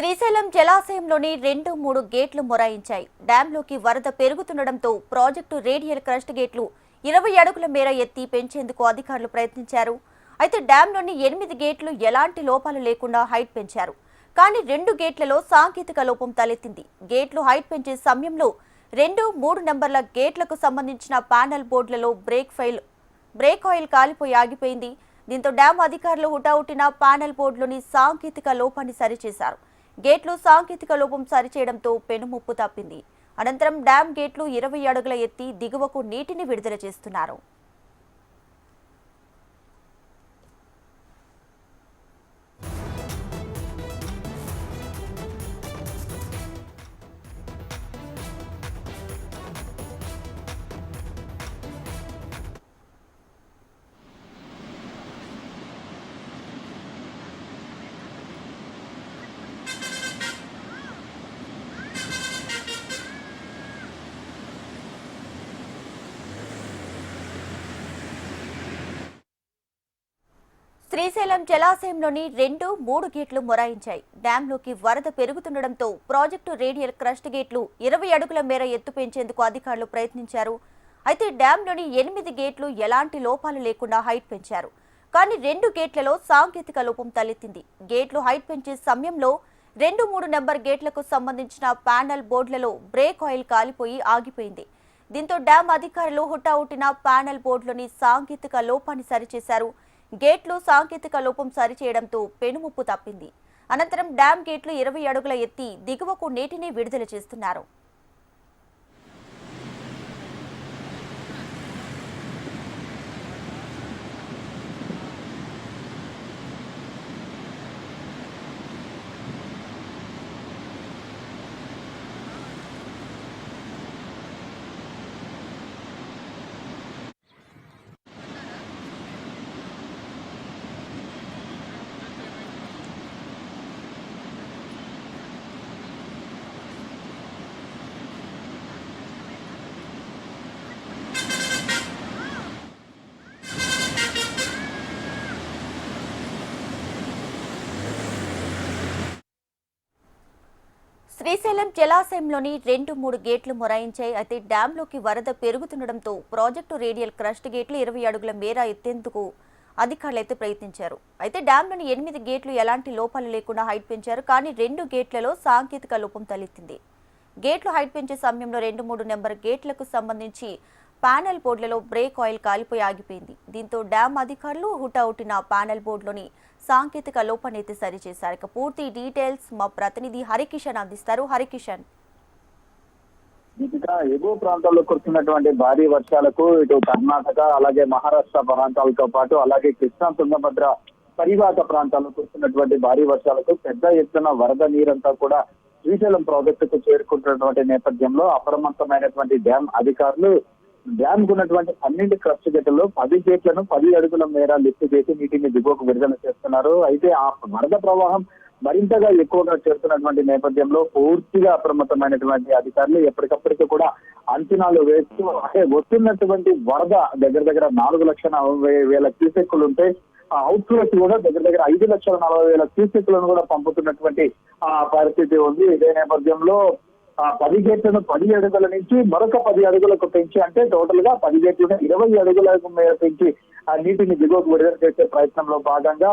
శ్రీశైలం జలాశయంలోని రెండు మూడు గేట్లు మొరాయించాయి. డ్యాంలోకి వరద పెరుగుతుండటంతో ప్రాజెక్టు రేడియల్ క్రస్ట్ గేట్లు ఇరవై అడుగుల మేర ఎత్తి పెంచేందుకు అధికారులు ప్రయత్నించారు. అయితే డ్యాంలోని ఎనిమిది గేట్లు ఎలాంటి లోపాలు లేకుండా హైట్ పెంచారు. కానీ రెండు గేట్లలో సాంకేతిక లోపం తలెత్తింది. గేట్లు హైట్ పెంచే సమయంలో రెండు మూడు నెంబర్ల గేట్లకు సంబంధించిన ప్యానెల్ బోర్డులలో బ్రేక్ ఫైల్ బ్రేక్ ఆయిల్ కాలిపోయి ఆగిపోయింది. దీంతో డ్యాం అధికారులు హుటాహుటిన ప్యానెల్ బోర్డులోని సాంకేతిక లోపాన్ని సరిచేశారు. గేట్లు సాంకేతిక లోపం సరిచేయడంతో పెనుముప్పు తప్పింది. అనంతరం డ్యాం గేట్లు ఇరవై అడుగుల ఎత్తి దిగువకు నీటిని విడుదల చేస్తున్నారు. శ్రీశైలం జలాశయంలోని రెండు మూడు గేట్లు మొరాయించాయి. డ్యాంలోకి వరద పెరుగుతుండటంతో ప్రాజెక్టు రేడియల్ క్రస్ట్ గేట్లు ఇరవై అడుగుల మేర ఎత్తు పెంచేందుకు అధికారులు ప్రయత్నించారు. అయితే డ్యాంలోని ఎనిమిది గేట్లు ఎలాంటి లోపాలు లేకుండా హైట్ పెంచారు. కానీ రెండు గేట్లలో సాంకేతిక లోపం తలెత్తింది. గేట్లు హైట్ పెంచే సమయంలో రెండు మూడు నెంబర్ గేట్లకు సంబంధించిన ప్యానల్ బోర్డులలో బ్రేక్ ఆయిల్ కాలిపోయి ఆగిపోయింది. దీంతో డ్యాం అధికారులు హుటాహుటిన ప్యానెల్ బోర్డులోని సాంకేతిక లోపాన్ని సరిచేశారు. గేట్లు సాంకేతిక లోపం సరిచేయడంతో పెనుముప్పు తప్పింది. అనంతరం డ్యాం గేట్లు ఇరవై అడుగుల ఎత్తి దిగువకు నీటిని విడుదల చేస్తున్నారు. శ్రీశైలం జలాశయంలోని రెండు మూడు గేట్లు మొరాయించాయి. అయితే డ్యాంలోకి వరద పెరుగుతుండటంతో ప్రాజెక్టు రేడియల్ క్రస్ట్ గేట్లు ఇరవై అడుగుల మేర ఎత్తేందుకు అధికారులు అయితే ప్రయత్నించారు. అయితే డ్యాంలోని ఎనిమిది గేట్లు ఎలాంటి లోపాలు లేకుండా హైట్ పెంచారు. కానీ రెండు గేట్లలో సాంకేతిక లోపం తలెత్తింది. గేట్లు హైట్ పెంచే సమయంలో రెండు మూడు నెంబర్ గేట్లకు సంబంధించి ప్యానెల్ బోర్డులలో బ్రేక్ ఆయిల్ కాలిపోయి ఆగిపోయింది. దీంతో డ్యాం అధికారులు హుటాహుటిన ప్యానెల్ బోర్డులోని సాంకేతిక లోపాన్ని సరిచేశారు. ఇక పూర్తి డీటెయిల్స్ మా ప్రతినిధి హరికిషన్ అందిస్తారు. హరికిషన్. దీపిక ఎగువ ప్రాంతాల్లో కురుస్తున్నటువంటి భారీ వర్షాలకు ఇటు కర్ణాటక అలాగే మహారాష్ట్ర ప్రాంతాలతో పాటు అలాగే కృష్ణా తుంగభద్ర పరివాహక ప్రాంతాల్లో కురుస్తున్నటువంటి భారీ వర్షాలకు పెద్ద ఎత్తున వరద నీరంతా కూడా శ్రీశైలం ప్రాజెక్టుకు చేరుకుంటున్నటువంటి నేపథ్యంలో అప్రమత్తమైనటువంటి డ్యాం అధికారులు డ్యామ్ ఉన్నటువంటి పన్నెండు క్రస్ట్ గేట్లలో పది గేట్లను పది అడుగుల మేర లిఫ్ట్ చేసి నీటిని దిగువకు విడుదల చేస్తున్నారు. అయితే ఆ వరద ప్రవాహం మరింతగా ఎక్కువగా చేస్తున్నటువంటి నేపథ్యంలో పూర్తిగా అప్రమత్తమైనటువంటి అధికారులు ఎప్పటికప్పటికి కూడా అంచనాలు వేస్తూ అంటే వస్తున్నటువంటి వరద దగ్గర దగ్గర నాలుగు లక్షల నలభై వేల క్యూసెక్కులు ఉంటే ఆ అవుట్లెట్ కూడా దగ్గర దగ్గర ఐదు లక్షల నలభై వేల క్యూసెక్లను కూడా పంపుతున్నటువంటి ఆ పరిస్థితి ఉంది. ఇదే నేపథ్యంలో ఆ పది గేట్లను పది అడుగుల నుంచి మరొక పది అడుగులకు పెంచి అంటే టోటల్గా పది గేట్లను ఇరవై అడుగుల మేర పెంచి ఆ నీటిని దిగువకు విడుదల చేసే ప్రయత్నంలో భాగంగా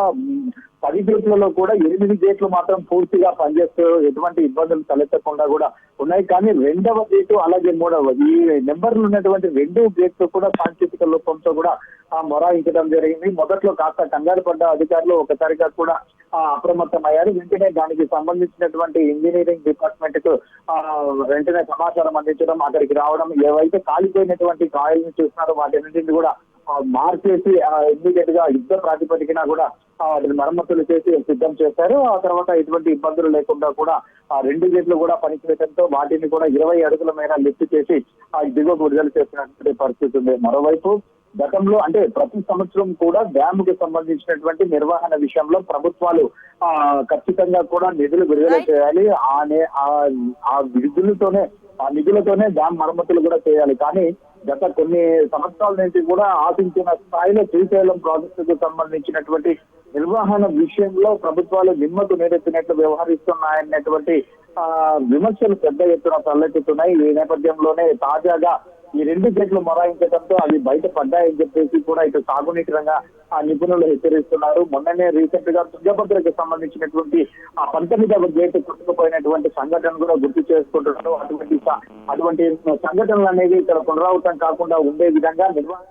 పది గేట్లలో కూడా ఎనిమిది గేట్లు మాత్రం పూర్తిగా పనిచేస్తూ ఎటువంటి ఇబ్బందులు తలెత్తకుండా కూడా ఉన్నాయి. కానీ రెండవ గేటు అలాగే మూడవ ఈ నెంబర్లు ఉన్నటువంటి రెండు గేట్లు కూడా సాంకేతిక లోపంతో కూడా ఆ మొరాయించడం జరిగింది. మొదట్లో కాస్త కంగారు పడ్డ అధికారులు ఒకసారిగా కూడా ఆ అప్రమత్తమయ్యారు. వెంటనే దానికి సంబంధించినటువంటి ఇంజనీరింగ్ డిపార్ట్మెంట్కు ఆ వెంటనే సమాచారం అందించడం అక్కడికి రావడం ఏవైతే కాలిపోయినటువంటి కాయల్ని చూస్తున్నారో వాటి కూడా మార్చేసి ఇమ్మీడియట్గా యుద్ధ ప్రాతిపదికన కూడా వాటిని మరమ్మతులు చేసి సిద్ధం చేశారు. ఆ తర్వాత ఎటువంటి ఇబ్బందులు లేకుండా కూడా ఆ రెండు గేట్లు కూడా పనిచేయడంతో వాటిని కూడా ఇరవై అడుగుల మేర లిఫ్ట్ చేసి ఆ దిగువకు విడుదల చేసినటువంటి పరిస్థితి ఉంది. మరోవైపు గతంలో అంటే ప్రతి సంవత్సరం కూడా డ్యామ్కి సంబంధించినటువంటి నిర్వహణ విషయంలో ప్రభుత్వాలు ఆ ఖచ్చితంగా కూడా నిధులు విడుదల. చేయాలి. ఆ నిధులతోనే ఆ నిధులతోనే డ్యామ్ మరమ్మతులు కూడా చేయాలి. కానీ గత కొన్ని సంవత్సరాల నుంచి కూడా ఆశించిన స్థాయిలో శ్రీశైలం ప్రాజెక్టుకు సంబంధించినటువంటి నిర్వహణ విషయంలో ప్రభుత్వాలు నిమ్మకు నేరెత్తినట్లు వ్యవహరిస్తున్నాయన్నటువంటి ఆ, విమర్శలు పెద్ద ఎత్తున తలెత్తుతున్నాయి. ఈ నేపథ్యంలోనే తాజాగా ఈ రెండు గేట్లు మొరాయించడంతో అవి బయటపడ్డాయని చెప్పేసి కూడా ఇటు సాగునీటి రంగ ఆ నిపుణులు హెచ్చరిస్తున్నారు. మొన్ననే రీసెంట్గా తుంగభద్రకు సంబంధించినటువంటి ఆ పంతొమ్మిదవ గేట్ కొట్టుకుపోయినటువంటి సంఘటన కూడా గుర్తు చేసుకుంటున్నారు. అటువంటి అటువంటి సంఘటనలు అనేవి ఇక్కడ పునరావృతం కాకుండా ఉండే విధంగా నిర్వహణ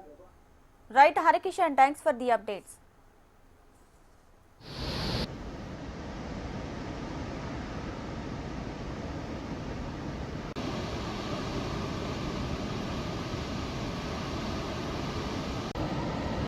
right Harikishan thanks for the updates